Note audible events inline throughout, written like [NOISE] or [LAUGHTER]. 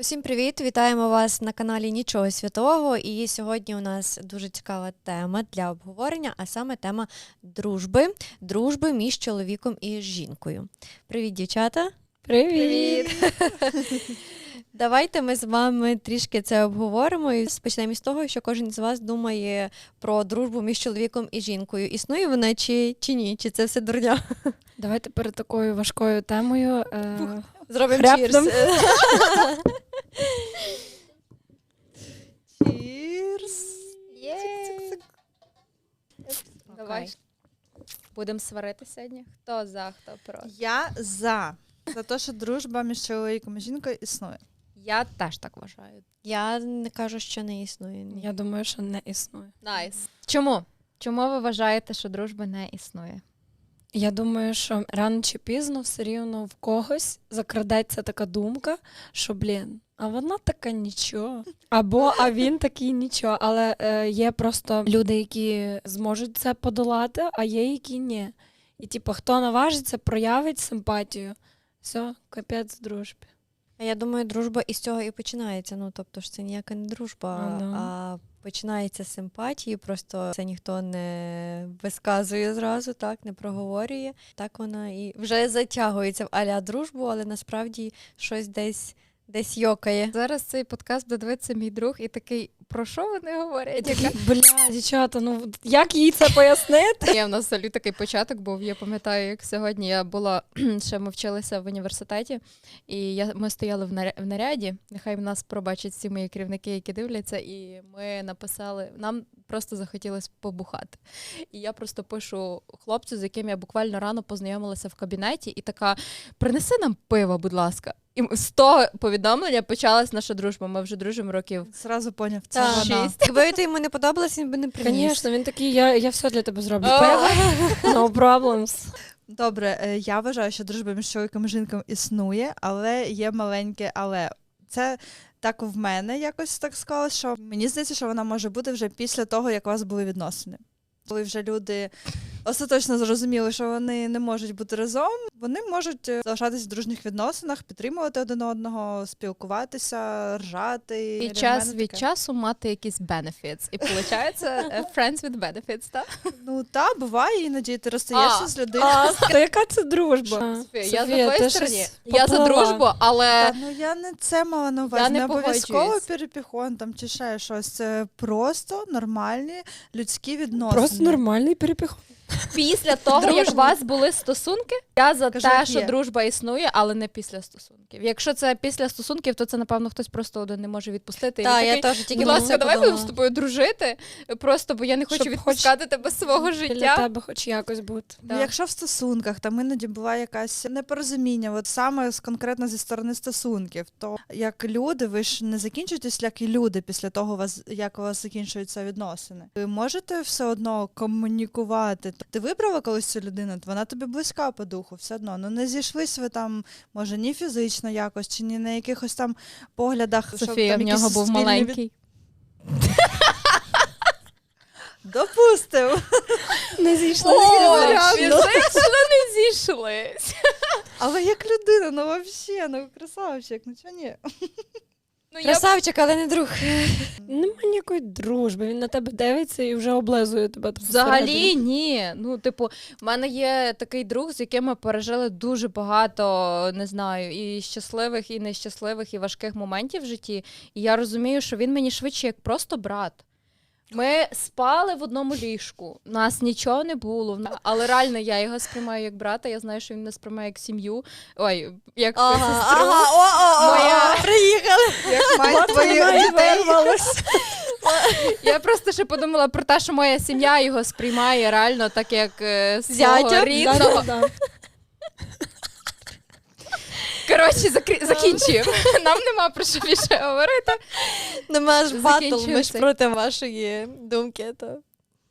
Усім привіт! Вітаємо вас на каналі Нічого Святого. І сьогодні у нас дуже цікава тема для обговорення, а саме тема дружби, дружби між чоловіком і жінкою. Привіт, дівчата! Привіт! [LAUGHS] Давайте ми з вами трішки це обговоримо і почнемо з того, що кожен з вас думає про дружбу між чоловіком і жінкою. Існує вона чи, чи ні? Чи це все дурня? Давайте перед такою важкою темою. Е... Зробимо чірс. Чірс. Давай. Будемо сварити сьогодні. Хто за, хто проти. Я за. За те, що дружба між чоловіком і жінкою існує. Я теж так вважаю. Я не кажу, що не існує. ні. Я думаю, що не існує. Найс. Чому? Чому ви вважаєте, що дружби не існує? Я думаю, що рано чи пізно все рівно в когось закрадеться така думка, що блін, а вона така нічого. Або а він такий нічого. Але е, є просто люди, які зможуть це подолати, а є які ні. І типу, хто наважиться, проявить симпатію. Все, капець дружбі. А я думаю, дружба із цього і починається. Ну тобто ж це ніяка не дружба, А, ну. а починається з симпатії, просто це ніхто не висказує зразу, так, не проговорює. Так вона і вже затягується в аля дружбу, але насправді щось десь десь йокає. Зараз цей подкаст буде дивитися мій друг і такий, про що вони говорять? Яка Бля, дівчата, ну як їй це пояснити? Є в нас взагалі такий початок був. Я пам'ятаю, як сьогодні я була [CLEARS THROAT] ще ми вчилися в університеті, і я, ми стояли в, наря- в наряді. Нехай в нас пробачать всі мої керівники, які дивляться, і ми написали. Нам просто захотілося побухати. І я просто пишу хлопцю, з яким я буквально рано познайомилася в кабінеті, і така: принеси нам пиво, будь ласка. І з того повідомлення почалась наша дружба. Ми вже дружимо років. Зразу поняв, це вона. Шість. Якби ти йому не подобалась, він би не приніс. Звісно, він такий, я, я все для тебе зроблю. No problems. Добре, е, я вважаю, що дружба між чоловіком і жінкою існує, але є маленьке але. Це так в мене якось так склалось, що мені здається, що вона може бути вже після того, як у вас були відносини. Коли вже люди остаточно зрозуміли, що вони не можуть бути разом, вони можуть е, залишатись в дружніх відносинах, підтримувати один одного, спілкуватися, ржати. І час від часу мати якісь benefits. І виходить [LAUGHS] friends with benefits, так? Ну та буває іноді ти розстаєшся А, з людиною. А, то яка це дружба? Софія, я за твоєї щось стороні. Я за дружбу, але Та, ну я не це мала на увазі. Я не не обов'язково перепіхон там чи ще щось. Це просто нормальні людські відносини. Просто нормальний перепіхон. Після того, як у вас були стосунки, я за Кажу, те, як що є. дружба існує, але не після стосунків. Якщо це після стосунків, то це напевно хтось просто один не може відпустити. І він я такий, теж тільки Будь про ласка, це давай будемо з подумала. тобою дружити, просто бо я не хочу Щоб відпускати тебе з свого Для життя. тебе хоч якось бути. Ну, Так. Якщо в стосунках там іноді буває якась непорозуміння, от саме з конкретно зі сторони стосунків, то як люди, ви ж не закінчуєтесь як і люди після того, вас як у вас закінчуються відносини. Ви можете все одно комунікувати. Ти вибрала колись цю людину, то вона тобі близька по духу, все одно. Ну не зійшлись ви там, може, ні фізично якось, чи ні на якихось там поглядах. Софія, там в нього був спільні від- Допустив. Не зійшли. фізично не зійшлись. Але як людина, ну взагалі, ну красавчик, ну чого ні? Ну, я Красавчик, але не друг. Нема ніякої дружби. Він на тебе дивиться і вже облизує тебе. Взагалі всередині. ні. Ну, типу, в мене є такий друг, з яким ми пережили дуже багато, не знаю, і щасливих, і нещасливих, і важких моментів в житті. І я розумію, що він мені швидше як просто брат. Ми спали в одному ліжку, нас нічого не було. Але реально я його сприймаю як брата. Я знаю, що він мене сприймає як сім'ю. Ой, як Ага, сестру. ага, о, о, о, Моя- приїхали. Як мать твоїх дітей. Я просто ще подумала про те, що моя сім'я його сприймає реально так, як е, свого рідного. Коротше, закрі... закінчуємо. [LAUGHS] Нам нема про що більше говорити. Нема ж батл, ми ж Закінчується. проти вашої думки. То.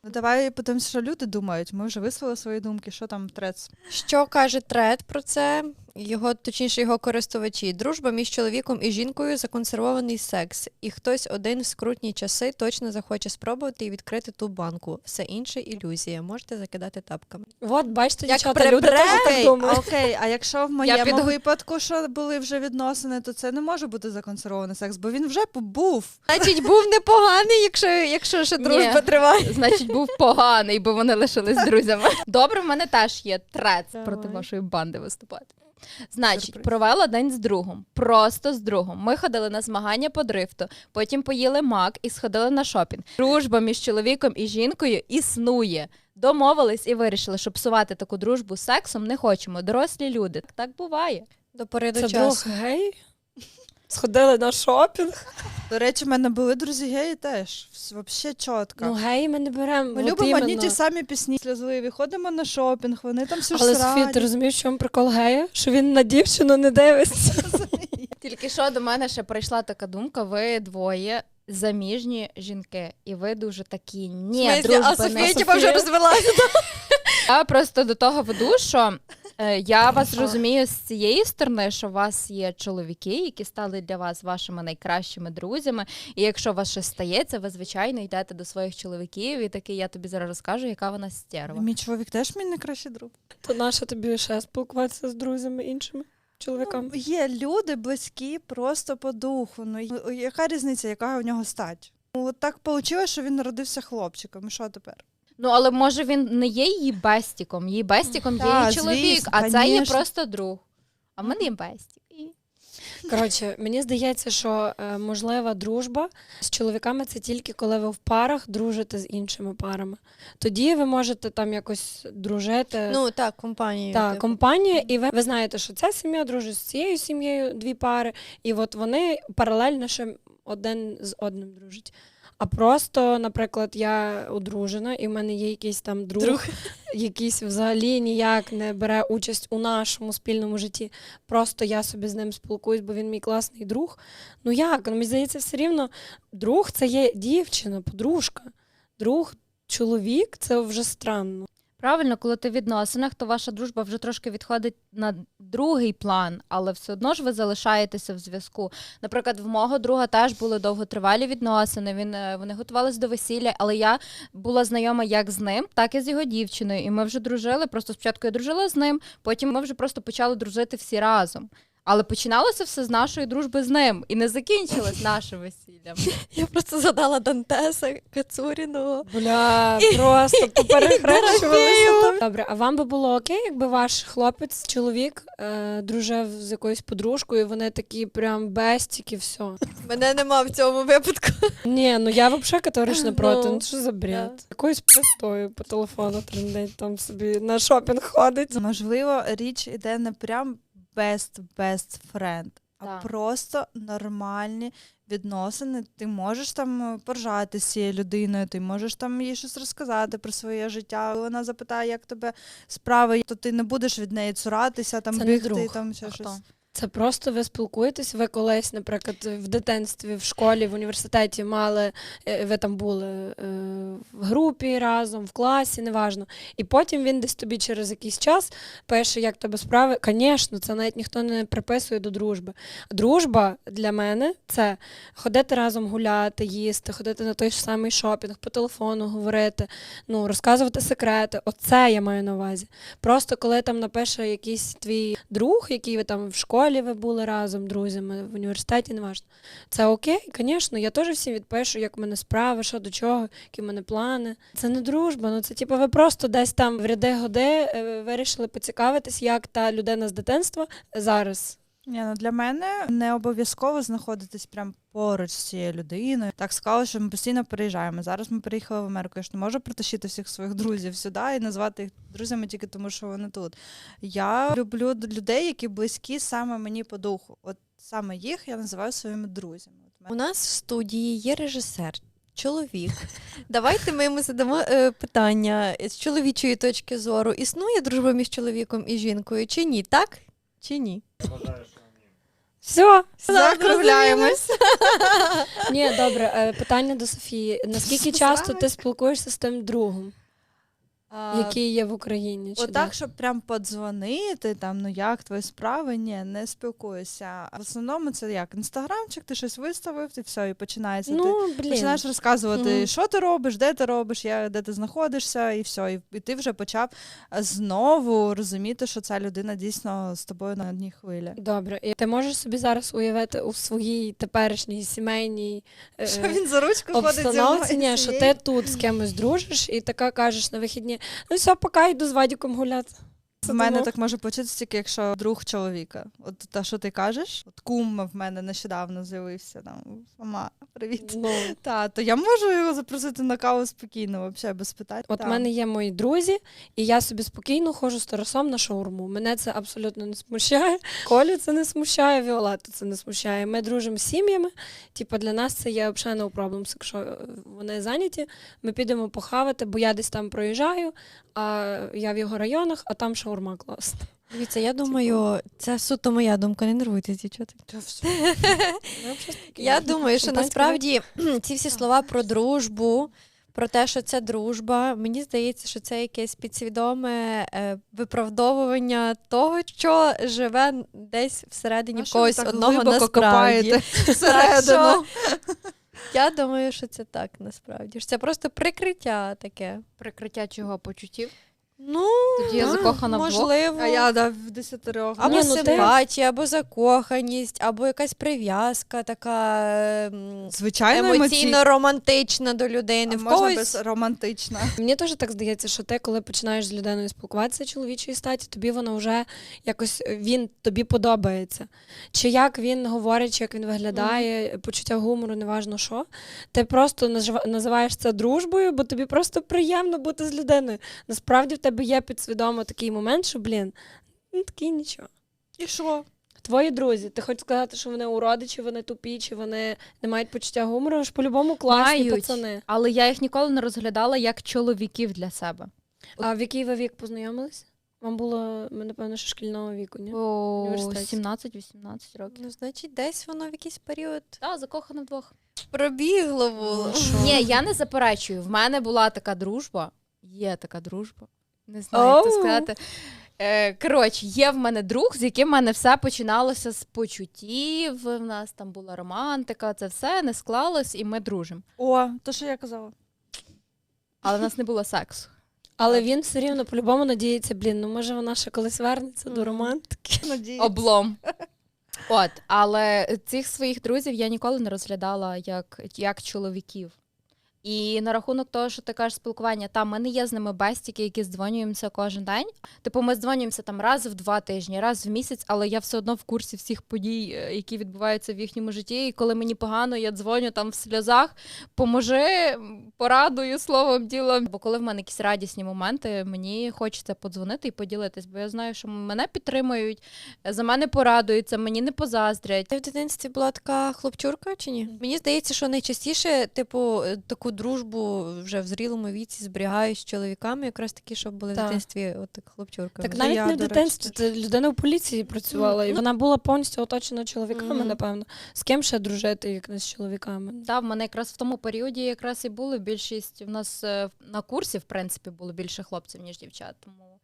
Ну давай подивимося, що люди думають. Ми вже висловили свої думки, що там трец. Що каже трет про це? Його, точніше, його користувачі. Дружба між чоловіком і жінкою законсервований секс, і хтось один в скрутні часи точно захоче спробувати і відкрити ту банку. Все інше ілюзія. Можете закидати тапками. От, бачите, Як дівчата, люди теж так Окей, думають. окей, а якщо в моєму підго- випадку, що були вже відносини, то це не може бути законсервований секс, бо він вже був. Значить, був непоганий, якщо, якщо ще Ні. дружба триває. Значить, був поганий, бо вони лишились друзями. Добре, в мене теж є трец Давай. проти вашої банди виступати. Значить, Сюрприз. провела день з другом, просто з другом. Ми ходили на змагання по дрифту, потім поїли мак і сходили на шопінг. Дружба між чоловіком і жінкою існує. Домовились і вирішили, що псувати таку дружбу сексом не хочемо. Дорослі люди. Так буває. До пори до Це часу. друг гей. Сходили на шопінг. До речі, в мене були друзі геї теж. Взагалі чітко. Ну, геї ми не беремо. Ми от любимо одні іменно. ті самі пісні сльозливі. Ходимо на шопінг, вони там все Але ж Софія, ти раді. розумієш, в чому прикол гея? Що він на дівчину не дивиться. [LAUGHS] Тільки що до мене ще прийшла така думка: ви двоє заміжні жінки, і ви дуже такі ні, Смислі? дружба а не Софія типа Софія. вже розвелася. [LAUGHS] Я просто до того веду, що я вас розумію з цієї сторони, що у вас є чоловіки, які стали для вас вашими найкращими друзями. І якщо у вас щось стається, ви звичайно йдете до своїх чоловіків і такий, я тобі зараз розкажу, яка вона стерва. Мій чоловік теж мій найкращий друг. То наша тобі ще спілкуватися з друзями іншими чоловіками. Ну, є люди близькі просто по духу. Ну яка різниця, яка у нього стать? Ну, от так вийшло, що він народився хлопчиком. І що тепер? Ну але може він не є її бестіком, її бестіком є Та, її чоловік, звісно, а це є конечно. просто друг. А в мене є бестік. І- Коротше, мені здається, що е, можлива дружба з чоловіками це тільки коли ви в парах дружите з іншими парами. Тоді ви можете там якось дружити. Ну так, компанію. Так, типу. компанія, і ви, ви знаєте, що ця сім'я дружить з цією сім'єю дві пари, і от вони паралельно ще один з одним дружать. А просто, наприклад, я одружена, і в мене є якийсь там друг, Друг. якийсь взагалі ніяк не бере участь у нашому спільному житті. Просто я собі з ним спілкуюсь, бо він мій класний друг. Ну як? Ну, мені здається, все рівно друг це є дівчина, подружка. Друг, чоловік це вже странно. Правильно, коли ти в відносинах, то ваша дружба вже трошки відходить на другий план, але все одно ж ви залишаєтеся в зв'язку. Наприклад, в мого друга теж були довготривалі відносини. Він е, вони готувалися до весілля, але я була знайома як з ним, так і з його дівчиною. І ми вже дружили. Просто спочатку я дружила з ним, потім ми вже просто почали дружити всі разом. Але починалося все з нашої дружби з ним і не закінчилось нашим весіллям. [LAUGHS] Я просто задала Дантеса Кацуріного. Бля, просто поперехрещувалися. Добре, а вам би було окей, якби ваш хлопець, чоловік, е, дружив з якоюсь подружкою, і вони такі прям бестіки, все. Мене нема в цьому випадку. Ні, ну я взагалі категорично проти. Ну, Ну що за бред? да. Якоюсь простою по телефону трендить, там собі на шопінг ходить. Можливо, річ іде не прям best best friend, а Так. просто нормальні відносини. Ти можеш там е, поржати з цією людиною, ти можеш там їй щось розказати про своє життя. Вона запитає, як тебе справи, то ти не будеш від неї цуратися, там Це не бігти, друг. там ще А щось. хто? Це просто ви спілкуєтесь. Ви колись, наприклад, в дитинстві, в школі, в університеті мали, е, ви там були е, в групі разом, в класі, неважно. І потім він десь тобі через якийсь час пише, як тебе справи. Звісно, це навіть ніхто не приписує до дружби. Дружба для мене це ходити разом гуляти, їсти, ходити на той ж самий шопінг, по телефону говорити, ну, розказувати секрети. Оце я маю на увазі. Просто коли там напише якийсь твій друг, який ви там в школі ви були разом, друзями, в університеті, неважно. Це окей, звісно, я теж всім відпишу, як в мене справи, що до чого, які в мене плани. Це не дружба, ну це типу ви просто десь там в ряди годи е, вирішили поцікавитись, як та людина з дитинства зараз. Ні, ну для мене не обов'язково знаходитись прям поруч з цією людиною. Так склалося, що ми постійно переїжджаємо. Зараз ми переїхали в Америку. Я ж не можу притащити всіх своїх друзів сюди і назвати їх друзями тільки тому, що вони тут. Я люблю людей, які близькі саме мені по духу. От саме їх я називаю своїми друзями. От У нас в студії є режисер. Чоловік. Давайте ми йому задамо е, питання з чоловічої точки зору. Існує дружба між чоловіком і жінкою чи ні? Так чи ні? Все, Закругляємось. ні, добре. е, Питання до Софії. Наскільки часто ти спілкуєшся з тим другом? А, які є в Україні. Чи Отак, де? щоб прям подзвонити, там, ну як твої справи, ні, не спілкуюся. В основному це як інстаграмчик, ти щось виставив, і все, і починається. ти Ну, блін. починаєш розказувати, Мгм. що ти робиш, де ти робиш, я, де ти знаходишся, і все. І, і ти вже почав е, знову розуміти, що ця людина дійсно з тобою на одній хвилі. Добре, і ти можеш собі зараз уявити у своїй теперішній сімейній е, Що він за ручку ходить зі мною ні, що ти тут з кимось дружиш, і така кажеш на вихідні, ну все, пока йду з Вадіком гуляти. В мене так може почутися тільки, якщо друг чоловіка. От те, що ти кажеш, от кум в мене нещодавно з'явився там. Мама, привіт. Ну, Та, то я можу його запросити на каву спокійно, взагалі без питань. От в мене є мої друзі, і я собі спокійно ходжу з Тарасом на шаурму. Мене це абсолютно не смущає. Колю це не смущає, Віолетту це не смущає. Ми дружимо з сім'ями. Типу, для нас це є взагалі no problems. Якщо вони зайняті, ми підемо похавати, бо я десь там проїжджаю, а я в його районах, а там шаурма класна. Дивіться, я думаю, це суто моя думка, не нервуйтесь, дівчата. [LAUGHS] Я думаю, що насправді [CLEARS THROAT] ці всі слова про дружбу, про те, що це дружба, мені здається, що це якесь підсвідоме е, виправдовування того, що живе десь всередині когось одного насправді. [LAUGHS] всередину? [LAUGHS] Я думаю, що це так насправді. Це просто прикриття таке. Прикриття чого почуттів. Ну, Тоді я а, закохана вдвох. можливо. А я да, в десятерох. Або Ні, ну ти- симпатія, або закоханість, або якась прив'язка така ем, Звичайно, емоційно романтична до людини. А в можна когось без романтична. [LAUGHS] Мені теж так здається, що ти, коли починаєш з людиною спілкуватися чоловічої статі, тобі воно вже якось е, він тобі подобається. Чи як він говорить, чи як він виглядає, почуття гумору, неважно що. Ти просто нажива- називаєш це дружбою, бо тобі просто приємно бути з людиною. Насправді в тебе є підсвідомо такий момент, що, блін, ну такий нічого. І що? Твої друзі, ти хочеш сказати, що вони уроди, чи вони тупі, чи вони не мають почуття гумору, ж по-любому класні Мають. пацани. Але я їх ніколи не розглядала як чоловіків для себе. А в який ви вік познайомились? Вам було, ми, напевно, що шкільного віку, ні? О, Університеті. 17-18 років. Ну, значить, десь воно в якийсь період Так, закохана вдвох. пробігло було. Ні, я не заперечую. В мене була така дружба. Є така дружба. Не знаю, як це сказати. Е, коротше, є в мене друг, з яким в мене все починалося з почуттів. В нас там була романтика, це все не склалось, і ми дружимо. О, то що я казала. Але в нас не було сексу. Але він все рівно по-любому надіється, блін, ну може вона ще колись вернеться до романтики. Надію. Облом. [LAUGHS] От, але цих своїх друзів я ніколи не розглядала як, як чоловіків. І на рахунок того, що ти кажеш спілкування, там ми не є з ними бестіки, які здзвонюємося кожен день. Типу, ми здзвонюємося там раз в два тижні, раз в місяць, але я все одно в курсі всіх подій, е, які відбуваються в їхньому житті. І коли мені погано, я дзвоню там в сльозах, поможи, порадую словом ділом. Бо коли в мене якісь радісні моменти, мені хочеться подзвонити і поділитись, бо я знаю, що мене підтримують, за мене порадуються, мені не позаздрять. Ти в дитинстві була така хлопчурка чи ні? Мені здається, що найчастіше, типу, е, таку дружбу вже в зрілому віці зберігають з чоловіками, якраз такі, що були в дитинстві, от так хлопчурками. Так навіть я, не в дитинстві, це людина в поліції працювала, і Ну. вона була повністю оточена чоловіками, mm. напевно. З ким ще дружити, як не з чоловіками? Да, в мене якраз в тому періоді якраз і були більшість. У нас е, на курсі, в принципі, було більше хлопців, ніж дівчат. Тому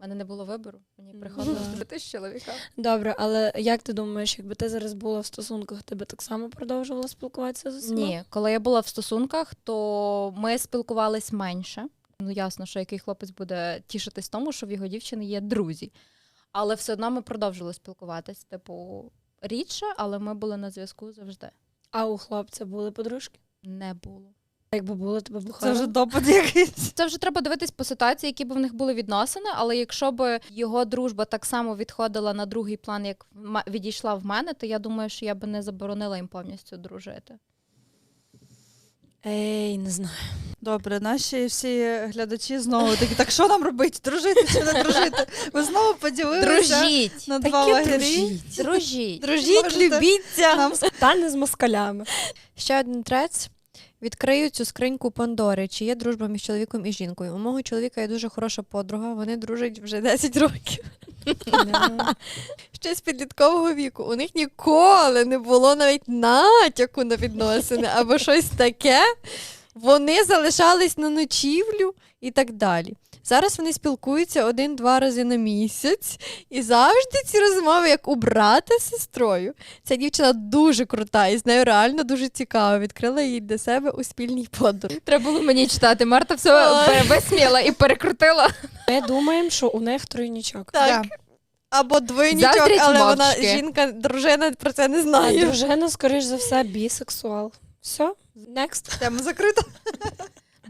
в мене не було вибору. Мені приходилось да. з чоловіками. Добре, але як ти думаєш, якби ти зараз була в стосунках, ти би так само продовжувала спілкуватися з усіма? Ні, коли я була в стосунках, то ми спілкувались менше. Ну, ясно, що який хлопець буде тішитись тому, що в його дівчини є друзі. Але все одно ми продовжили спілкуватись. Типу, рідше, але ми були на зв'язку завжди. А у хлопця були подружки? Не було. Якби було, тебе б Це вже допит якийсь. Це вже треба дивитись по ситуації, які б в них були відносини. Але якщо б його дружба так само відходила на другий план, як відійшла в мене, то я думаю, що я би не заборонила їм повністю дружити. Ей, не знаю. Добре, наші всі глядачі знову такі, так що нам робити? Дружити чи не дружити? Ви знову поділилися Дружіть! на два лагері. дружіть. Дружіть! Дружіть, любіться. Нам Та не з москалями. Ще один трец. Відкрию цю скриньку Пандори. Чи є дружба між чоловіком і жінкою? У мого чоловіка є дуже хороша подруга. Вони дружать вже 10 років. Ще з підліткового віку. У них ніколи не було навіть натяку на відносини або щось таке. Вони залишались на ночівлю і так далі. Зараз вони спілкуються один-два рази на місяць, і завжди ці розмови, як у брата з сестрою. Ця дівчина дуже крута, і з нею реально дуже цікаво. Відкрила її для себе у спільній подорожі. Треба було мені читати. Марта все висміла і перекрутила. Ми думаємо, що у них тройнічок. Так. Або двойнічок, Заздрять але вона жінка, дружина про це не знає. дружина, скоріш за все, бісексуал. Все, next. Тема закрита.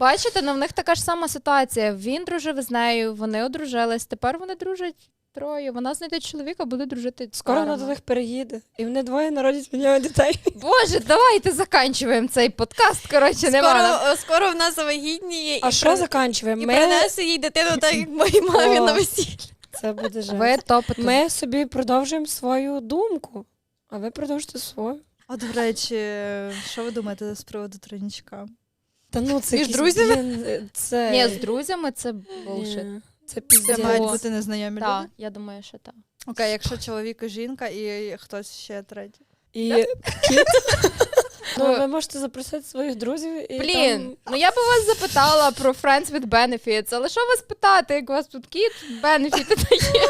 Бачите, ну в них така ж сама ситуація. Він дружив з нею, вони одружились. Тепер вони дружать троє. Вона знайде чоловіка, буде дружити. Скоро вона парами. до них переїде. І вони двоє народять від нього дітей. Боже, давайте заканчуємо цей подкаст. Коротше, нема. нам. Скоро, скоро в нас завагітніє А і, що при- заканчуємо? і Ми... принесе їй дитину, так як моїй [LAUGHS] мамі О. на весіллі. Це буде [LAUGHS] жесть. Ви топите. Ми собі продовжуємо свою думку, а ви продовжите свою. От, до речі, що ви думаєте з приводу тройнічка? Та ну це Між якісь, друзями? блін, це... Ні, з друзями це булшит. Ні, Це Це піздець. мають бути незнайомі Так, люди. я думаю, що так. Окей, якщо чоловік і жінка і хтось ще третій. І кіт. [LAUGHS] Ну, ви можете запросити своїх друзів і Блін, там... ну я б вас запитала про Friends with Benefits, але що вас питати, як у вас тут кіт, бенефіти дає?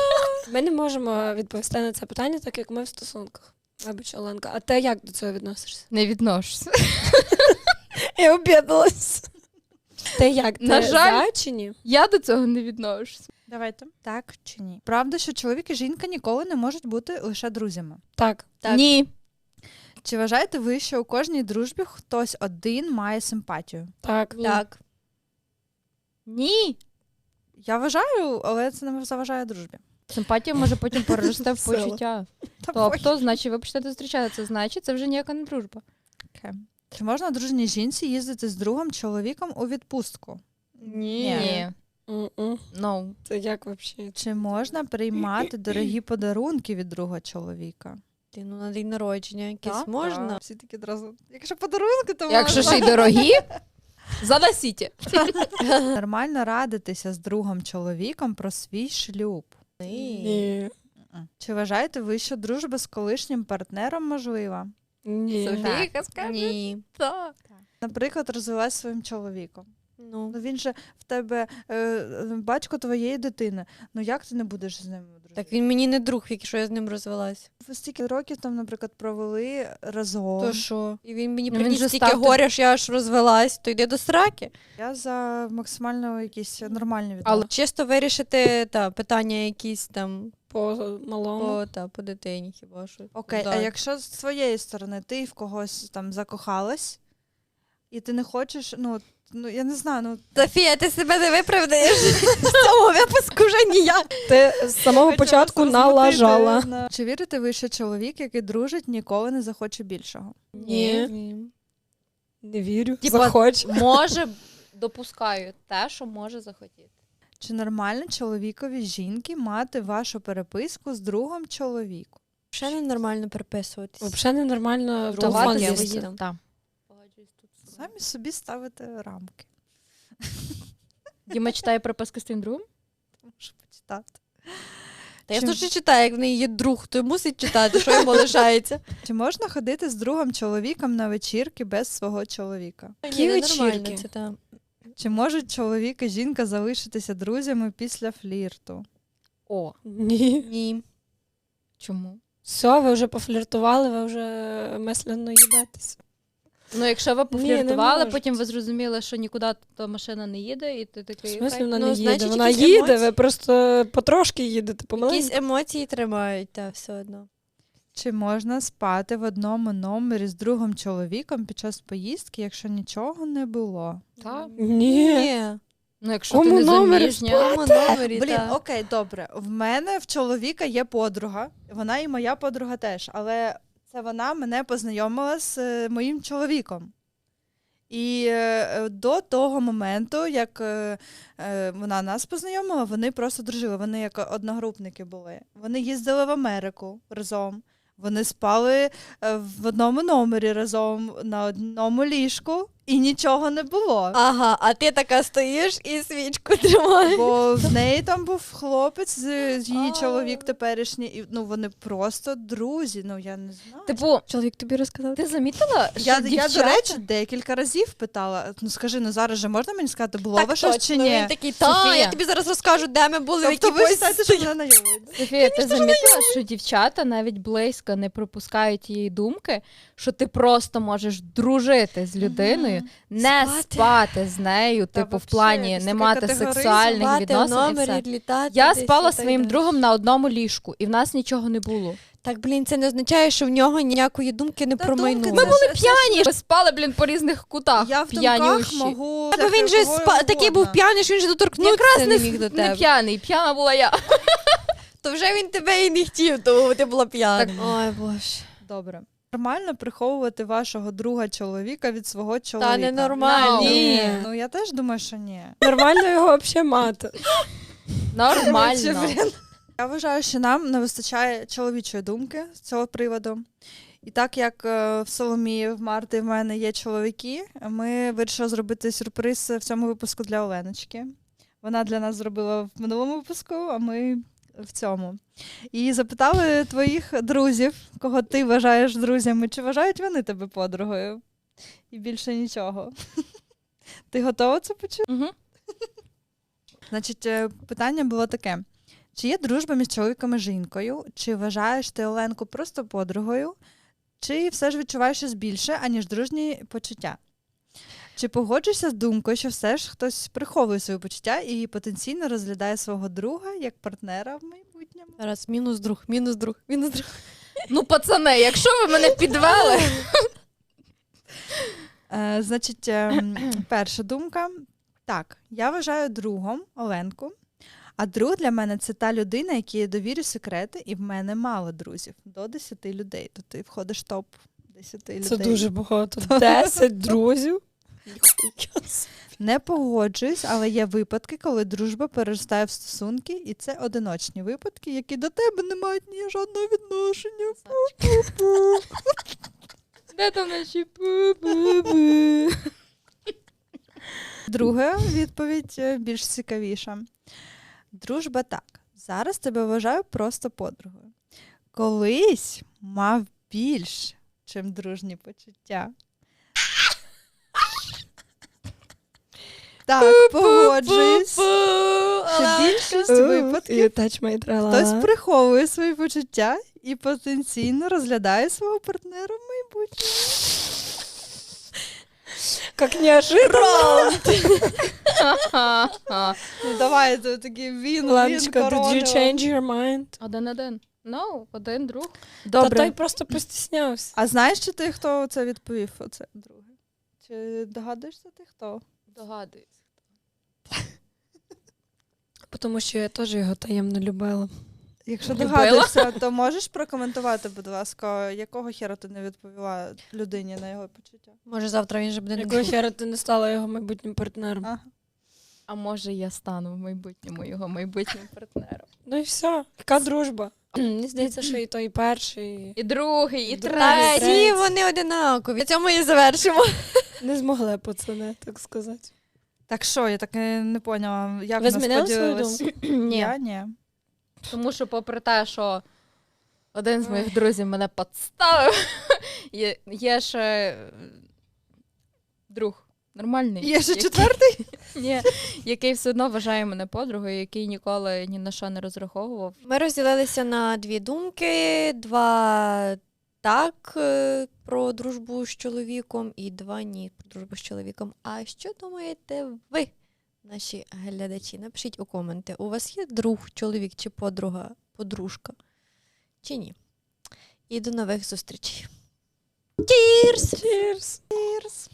Ми не можемо відповісти на це питання, так як ми в стосунках. Вибач, Оленка, а ти як до цього відносишся? Не відношуся. [LAUGHS] Я об'єдналась. Ти як? Ти На жаль. за чи ні? Я до цього не відношуся. Давайте. Так чи ні? Правда, що чоловік і жінка ніколи не можуть бути лише друзями. Так. Так. Ні. Чи вважаєте ви, що у кожній дружбі хтось один має симпатію? Так. Так. Ні. Я вважаю, але це не заважає дружбі. Симпатія може потім перерости в [LAUGHS] почуття. Тобто, значить, ви почнете зустрічатися, значить, це вже ніяка не дружба. Окей. Чи можна одруженій жінці їздити з другом чоловіком у відпустку? Ні. Ні. М-м. No. Це як взагалі? Чи можна приймати дорогі подарунки від другого чоловіка? Ти ну на день народження якийсь Так, можна. Всі такі одразу. Якщо подарунки, то Якщо можна. ще й дорогі, заносіть. [LAUGHS] нормально радитися з другом чоловіком про свій шлюб. Ні. Чи вважаєте ви, що дружба з колишнім партнером можлива? Ні. Софійка скаже. Ні. Так. Наприклад, розвелась своїм чоловіком. Ну, Ну він же в тебе е, е, батько твоєї дитини. Ну як ти не будеш з ним дружити? так він мені не друг, якщо я з ним розвелась. Ви стільки років там, наприклад, провели разом. То що? І він мені Ну, приніс стільки став горя, що я аж розвелась, то йди до сраки. Я за максимально якісь нормальні Але чисто вирішити та, питання якісь там По малому. по, та, по дитині хіба що. Окей, Да. а якщо з своєї сторони ти в когось там закохалась, і ти не хочеш, ну, ну я не знаю, ну Софія, ти себе не виправдаєш [LAUGHS] в цьому випуску вже ніяк. Ти з самого початку налажала. Чи вірите ви, що чоловік, який дружить, ніколи не захоче більшого? Ні. Не вірю. Типа- Захоч. Може, допускаю те, що може захотіти. Чи нормально чоловікові жінки мати вашу переписку з другом чоловіку? Ще не нормально переписуватись. Взагалі ненормально в Давати телефон. Так. Самі собі ставите рамки. Діма читає приписки з тим другом? Можу почитати. Та я Чим? ж читаю, як в неї є друг, то й мусить читати, що йому лишається. [LAUGHS] Чи можна ходити з другом чоловіком на вечірки без свого чоловіка? Які вечірки? Це, та. Чи можуть чоловік і жінка залишитися друзями після флірту? О, Ні. Ні. чому? Все, ви вже пофліртували, ви вже мислено їбетесь. Ну, якщо ви не пофліртували, потім ви зрозуміли, що нікуди та машина не їде, і ти В такий. смислі «Окей». вона Ну, не їде? значить, Вона якісь їде, емоції. ви просто потрошки їдете, помаленьку. Якісь емоції тримають, та все одно. Чи можна спати в одному номері з другом чоловіком під час поїздки, якщо нічого не було? Так. Ні. Ні. Ну, якщо Кому ти не номер заміжня. В цьому номері, Блін, та. окей, добре. В мене в чоловіка є подруга, вона і моя подруга теж, але це вона мене познайомила з е, моїм чоловіком. І е, до того моменту, як е, е, вона нас познайомила, вони просто дружили. Вони як одногрупники були. Вони їздили в Америку разом. Вони спали е, в одному номері разом на одному ліжку і нічого не було. Ага, а ти така стоїш і свічку тримаєш. Бо в неї там був хлопець, з з її А. чоловік теперішній, і ну вони просто друзі. Ну я не знаю. Типу, Чоловік тобі розказав? ти замітила, що Я, я, дівчата... до речі, декілька разів питала: ну скажи, ну зараз же можна мені сказати, було ви щось чи ні? Він такий, та, Софія. я тобі зараз розкажу, де ми були, в Тобто якій ви вважаєте, що мене? Софія, ти замітила, що дівчата навіть близько не пропускають її думки, що ти просто можеш дружити з людиною, не Спати. спати, з нею, Та типу, в плані не мати сексуальних відносин. і все. літати Я десь спала своїм другом на одному ліжку, і в нас нічого не було. Так, блін, це не означає, що в нього ніякої думки не промайнуло. Ми були п'яні, ми спали, блін, по різних кутах. Я в думках п'янющі. можу. Бо він же спа- такий був п'яний, що він же доторкнутися Якраз не не, міг до не п'яний, п'яна була я. То вже він тебе і не хотів, тому ти була п'яна. Ой, боже. Добре. Нормально приховувати вашого друга чоловіка від свого чоловіка. Та ненормально. Ні. Ну я теж думаю, що ні. Нормально його взагалі мати. Нормально. Я вважаю, що нам не вистачає чоловічої думки з цього приводу. І так як е, в Соломії, в Марти, в мене є чоловіки, ми вирішили зробити сюрприз в цьому випуску для Оленочки. Вона для нас зробила в минулому випуску, а ми в цьому. І запитали твоїх друзів, кого ти вважаєш друзями, чи вважають вони тебе подругою? І більше нічого. [LAUGHS] Ти готова це почути? Угу. [LAUGHS] Значить, е, питання було таке: чи є дружба між чоловіком і жінкою? Чи вважаєш ти Оленку просто подругою? Чи все ж відчуваєш щось більше, аніж дружні почуття? Чи погоджуєшся з думкою, що все ж хтось приховує свої почуття і потенційно розглядає свого друга як партнера в майбутньому? Зараз мінус друг, мінус друг, мінус друг. Ну, пацани, якщо ви мене підвели, Е, значить, ем, перша думка. Так, я вважаю другом Оленку. А друг для мене це та людина, якій я довірю секрети, і в мене мало друзів до 10 людей. То ти входиш в топ 10 людей. Це дуже багато. [LAUGHS] Десять друзів. Не погоджуюсь, але є випадки, коли дружба переростає в стосунки, і це одиночні випадки, які до тебе не мають ні жодного відношення. де там наші пу-пу-пу? Друга відповідь е, більш цікавіша. Дружба так. Зараз тебе вважаю просто подругою. Колись мав більш, чим дружні почуття. Так, погоджуюсь. Що більшість випадків touch my хтось приховує свої почуття і потенційно розглядає свого партнера в майбутньому. Как неожиданно. Ну давай, це такий він, він, Ланочка, did you change your mind? Один-один. Ну, один друг. Та той просто постіснявся. А знаєш, чи ти хто це відповів? Оце друге? Чи догадуєшся ти хто? Догадуюсь. Тому що я теж його таємно любила. Якщо догадуєшся, то можеш прокоментувати, будь ласка, якого хера ти не відповіла людині на його почуття? Може, завтра він вже буде не Якого хера ти не стала його майбутнім партнером? Ага. А може я стану в майбутньому його майбутнім партнером. Ну і все. Яка дружба? [CLEARS THROAT] Мені здається, що і той, і перший І другий, і І третій. і Та третій. ні, вони одинакові. На цьому і завершимо. не змогли пацани, так сказати. Так що, я так і не поняла, як Ви нас змінили свою думку? [CLEARS THROAT] Ні. Я ні. Тому що, попри те, що один з моїх друзів мене підставив, [LAUGHS] є, є ще е, друг. Нормальний. Є ще який- четвертий? [LAUGHS] Ні, який все одно вважає мене подругою, який ніколи ні на що не розраховував. Ми розділилися на дві думки: два так е, про дружбу з чоловіком, і два ні про дружбу з чоловіком. А що думаєте ви, наші глядачі? Напишіть у коменти, у вас є друг, чоловік чи подруга, подружка? Чи ні? І до нових зустрічей. Cheers! Cheers! Cheers.